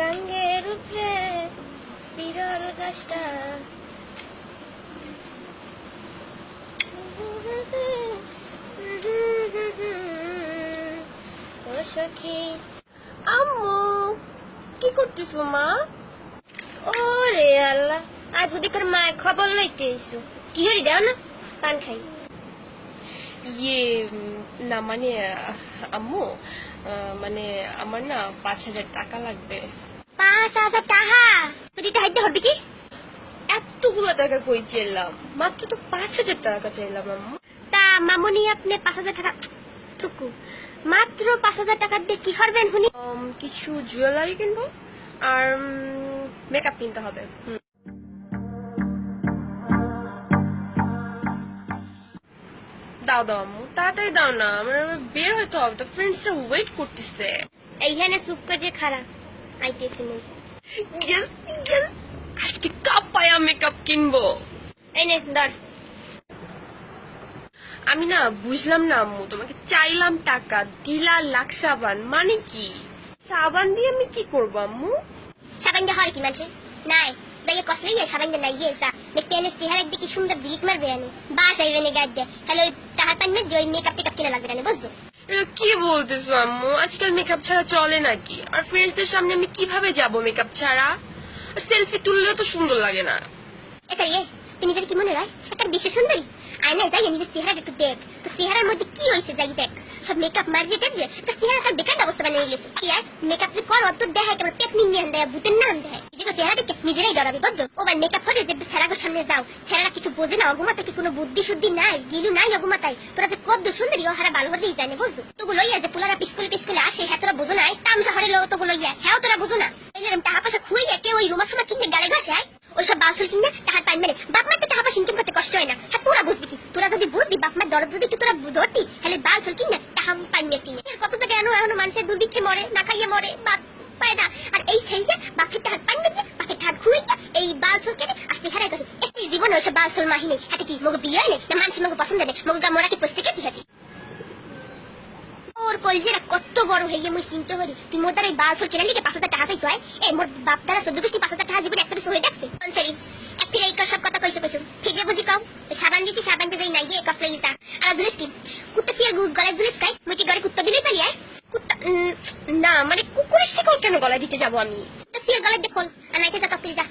গাঙ্গের উপরে সিরল গাছটা। ও সখী। আম্মু, কি করতেছো মা? ওরে আল্লাহ, আজ যদি তোর মায়ের খবর লইতে এসো কি হরি দাও না, পান খাই। ইয়ে না মানে আম্মু মানে আমার না পাঁচ হাজার টাকা লাগবে। পাঁচ হাজার টাকা? তুই টাকা হবে কি? এতগুলো টাকা কই চাইলাম? মাত্র তো পাঁচ হাজার টাকা চাইলাম আম্মু। তা মামনি আপনি পাঁচ হাজার টাকা টুকু মাত্র পাঁচ হাজার টাকা দিয়ে কি করবেন শুনি কিছু জুয়েলারি কিনবো আর মেকআপ কিনতে হবে। হুম। দাও দাও আম্মু তাড়াতাড়ি দাও না আমার বের হইতে হবে তো ফ্রেন্ডসরা ওয়েট করতেছে এইখানে চুপ করে খারাপ আইতেছি নেই Yes, yes. আজকে কাপায়া মেকআপ কিনবো এই নে ধর আমি না বুঝলাম না আম্মু তোমাকে চাইলাম টাকা দিলা লাখ সাবান মানে কি সাবান দিয়ে আমি কি করব আম্মু সাবান দিয়ে হর কি মানছে নাই যাইয়ে কসলে সাবান দিয়ে নাই সা দেখতে এনে চেহারা একদিকে সুন্দর জিলিক মারবে আনে বাস আইবে নে গাড তাহলে ওই টাকার পান না ওই মেকআপ টেকআপ কিনা লাগবে না বুঝছ? কি বলতেছো আম্মু? আজকাল মেকআপ ছাড়া চলে নাকি? আর ফ্রেন্ডসদের সামনে আমি কীভাবে যাব মেকআপ ছাড়া? আর সেলফি তুললেও তো সুন্দর লাগে না। এটা ইয়ে নিজের কি মনে হয় একটা বিশ্ব সুন্দরী? আয়নায় যাই নিজের চেহারা একটু দেখ। তো চেহারার মধ্যে কি হয়েছে যাই দেখ। সব মেকআপ মারিয়ে দেখবে তো চেহারা একটা বেকার অবস্থা বানিয়ে গেছে। কি আর? মেকআপ যে কর অত দেখায় তোমার পেট নিয়ে দেয় ভূতের নাম দেয় চেহারা দেখে। নিজেরাই ডরাবে, বুঝছ? ও ভাই মেকআপ করে দেখবে সেরাগোর সামনে যাও। সেরারা কিছু বোঝে না অগুমাতে কি কোনো বুদ্ধি শুদ্ধি নাই, গিলু নাই অগুমাতাই তোরা যে কদ্দ সুন্দরী ও হারা ভালো জানে, বুঝছ? তোগুলো ইয়া যে পোলারা পিস্কুলে পিস্কুলে আসে হ্যাঁ তোরা বুঝো নাই তাম শহরে লোক তোগুলো ইয়া হ্যাঁ তোরা বুঝো না। যে টাকা পয়সা খুঁয়ে কেউ ওই রুমা সুমা কিনতে গালে ঘষায় ওইসব বাউসুল কিনে টাকা পাই মেরে। বাপ মার টাকা পয়সা ইনকাম করতে কষ্ট হয় না। হ্যাঁ তোরা বুঝবি কি? তোরা যদি বুঝবি বাপ মার দরদ যদি একটু তোরা ধরতি, তাহলে বাউসুল কিনে টাকা পাই মেরে কিনে কত টাকা এনো এখনও মানুষের দুর্ভিক্ষে মরে, না খাইয়ে মরে, বাপ। পায় না। আর এই সেইটা বাপের টাকা পাই মেরে বাপের টাকা খুঁয়ে এই বাউসুল কিনে আসতে হারাই গেছে এই জীবনে ওইসব বাউসুল মাহিনে? হাতে কি মগো বিয়ে হয় না মানুষ মগো পছন্দ নেই? মগো গা মোরা কি পড়তে গেছি হাতে? ওর কলজেরা কত বড় হয়ে মুই চিন্তা করি। তুই মোর দ্বারা এই বাল লিগে পাঁচ হাজার টাকা পাইছো হয় এই মোর বাপ দ্বারা চোদ্দ গোষ্ঠী পাঁচ হাজার টাকা জীবনে একটা হয়ে যাচ্ছে সরি ফিরে এই সব কথা কইছো কইছো। ফিরে বুঝি কাও সাবান দিছি, সাবান দিয়ে যাই না ইয়ে কফলে ইতা আর জুলিস কি? কুত্তা সিয়া গলায় জুলিস খাই মুই কি ঘরে কুত্তা দিলেই পারি, আয়? না মানে কুকুরের শিকল কেন গলায় দিতে যাব আমি? সিয়া গলায় দেখুন, আর নাইকে যা।